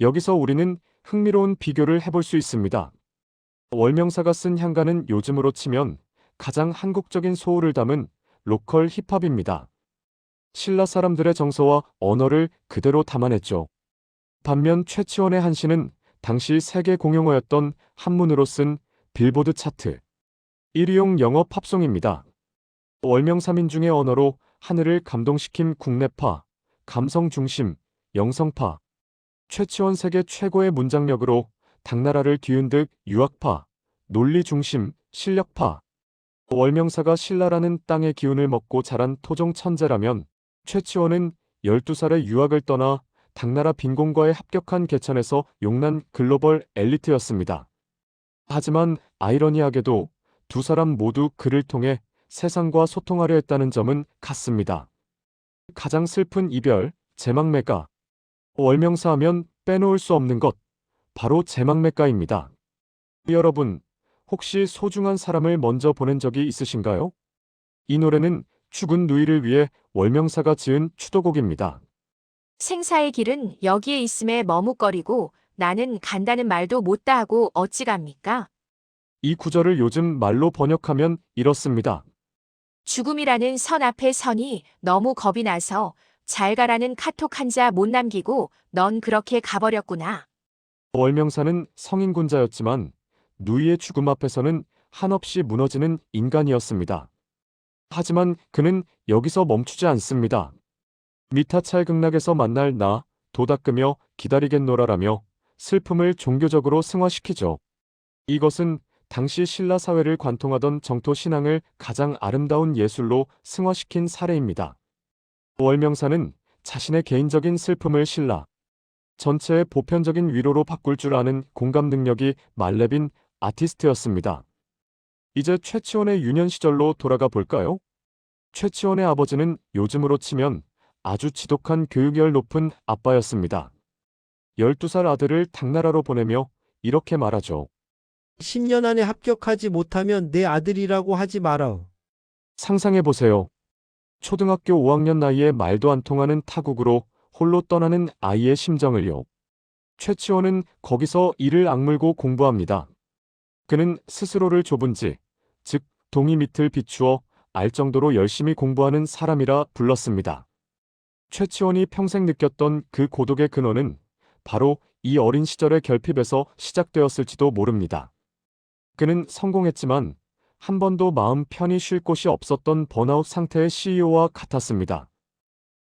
여기서 우리는 흥미로운 비교를 해볼 수 있습니다. 월명사가 쓴 향가는 요즘으로 치면 가장 한국적인 소울을 담은 로컬 힙합입니다. 신라 사람들의 정서와 언어를 그대로 담아냈죠. 반면 최치원의 한시는 당시 세계 공용어였던 한문으로 쓴 빌보드 차트 1위용 영어 팝송입니다. 월명삼인 중의 언어로 하늘을 감동시킨 국내파, 감성 중심, 영성파, 최치원 세계 최고의 문장력으로 당나라를 뒤흔득 유학파, 논리 중심, 실력파. 월명사가 신라라는 땅의 기운을 먹고 자란 토종 천재라면 최치원은 12살에 유학을 떠나 당나라 빈곤과의 합격한 개천에서 용난 글로벌 엘리트였습니다. 하지만 아이러니하게도 두 사람 모두 그를 통해 세상과 소통하려 했다는 점은 같습니다. 가장 슬픈 이별, 제망매가. 월명사 하면 빼놓을 수 없는 것, 바로 제망매가입니다. 여러분, 혹시 소중한 사람을 먼저 보낸 적이 있으신가요? 이 노래는 죽은 누이를 위해 월명사가 지은 추도곡입니다. 생사의 길은 여기에 있음에 머뭇거리고 나는 간다는 말도 못다 하고 어찌 갑니까? 이 구절을 요즘 말로 번역하면 이렇습니다. 죽음이라는 선 앞에 선이 너무 겁이 나서 잘 가라는 카톡 한자 못 남기고 넌 그렇게 가버렸구나. 월명사는 성인군자였지만 누이의 죽음 앞에서는 한없이 무너지는 인간이었습니다. 하지만 그는 여기서 멈추지 않습니다. 미타찰 극락에서 만날 나 도닦으며 기다리겠노라라며 슬픔을 종교적으로 승화시키죠. 이것은 당시 신라 사회를 관통하던 정토 신앙을 가장 아름다운 예술로 승화시킨 사례입니다. 월명사는 자신의 개인적인 슬픔을 신라 전체의 보편적인 위로로 바꿀 줄 아는 공감 능력이 말렙인 아티스트였습니다. 이제 최치원의 유년 시절로 돌아가 볼까요? 최치원의 아버지는 요즘으로 치면 아주 지독한 교육열 높은 아빠였습니다. 12살 아들을 당나라로 보내며 이렇게 말하죠. 10년 안에 합격하지 못하면 내 아들이라고 하지 마라. 상상해 보세요. 초등학교 5학년 나이에 말도 안 통하는 타국으로 홀로 떠나는 아이의 심정을요. 최치원은 거기서 이를 악물고 공부합니다. 그는 스스로를 좁은 지, 즉 동이 밑을 비추어 알 정도로 열심히 공부하는 사람이라 불렀습니다. 최치원이 평생 느꼈던 그 고독의 근원은 바로 이 어린 시절의 결핍에서 시작되었을지도 모릅니다. 그는 성공했지만 한 번도 마음 편히 쉴 곳이 없었던 번아웃 상태의 CEO와 같았습니다.